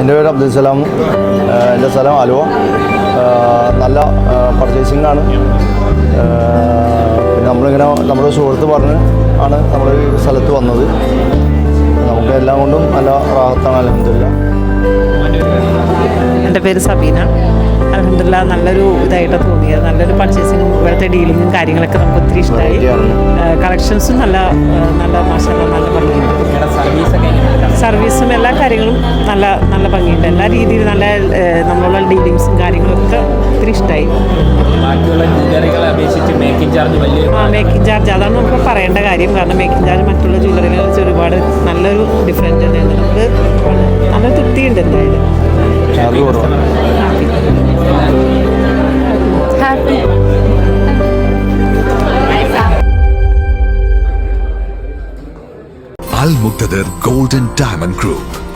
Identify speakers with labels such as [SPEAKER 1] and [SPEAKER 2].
[SPEAKER 1] എന്റെ പേര് അബ്ദുൽ സലാം. എന്റെ സ്ഥലം ആലുവ. നല്ല പർച്ചേസിംഗ് ആണ്. പിന്നെ നമ്മളിങ്ങനെ നമ്മുടെ സുഹൃത്ത് പറഞ്ഞ് ആണ് നമ്മൾ ഈ സ്ഥലത്ത് വന്നത്. നമുക്ക് എല്ലാം കൊണ്ടും നല്ല റാഹത്താണ് അലഹമില്ല
[SPEAKER 2] എന്റെ പേര് സബീന. അലഹമില്ല നല്ലൊരു ഇതായിട്ട് തോന്നിയത്. നല്ലൊരു പർച്ചേസിങ്ങും ഇവിടുത്തെ ഡീലിങ്ങും കാര്യങ്ങളൊക്കെ നമുക്ക് ഒത്തിരി ഇഷ്ടമായി. കളക്ഷൻസും നല്ല നല്ല മാഷ നല്ല സർവീസും എല്ലാ കാര്യങ്ങളും നല്ല നല്ല ഭംഗിയുണ്ട്. എല്ലാ രീതിയിലും നല്ല നമ്മളുള്ള ഡീലിങ്സും കാര്യങ്ങളും ഒക്കെ ഒത്തിരി ഇഷ്ടമായി ആ മേക്കിംഗ് ചാർജ് അതാണ് നമുക്ക് പറയേണ്ട കാര്യം. കാരണം മേക്കിംഗ് ചാർജ് മറ്റുള്ള ജ്വല്ലറികളെ വെച്ച് ഒരുപാട് നല്ലൊരു ഡിഫറന്റ് തന്നെയാണ്. നമുക്ക് നല്ല തൃപ്തിയുണ്ട് എന്തായാലും.
[SPEAKER 3] Al Muktadir Golden Diamond Group.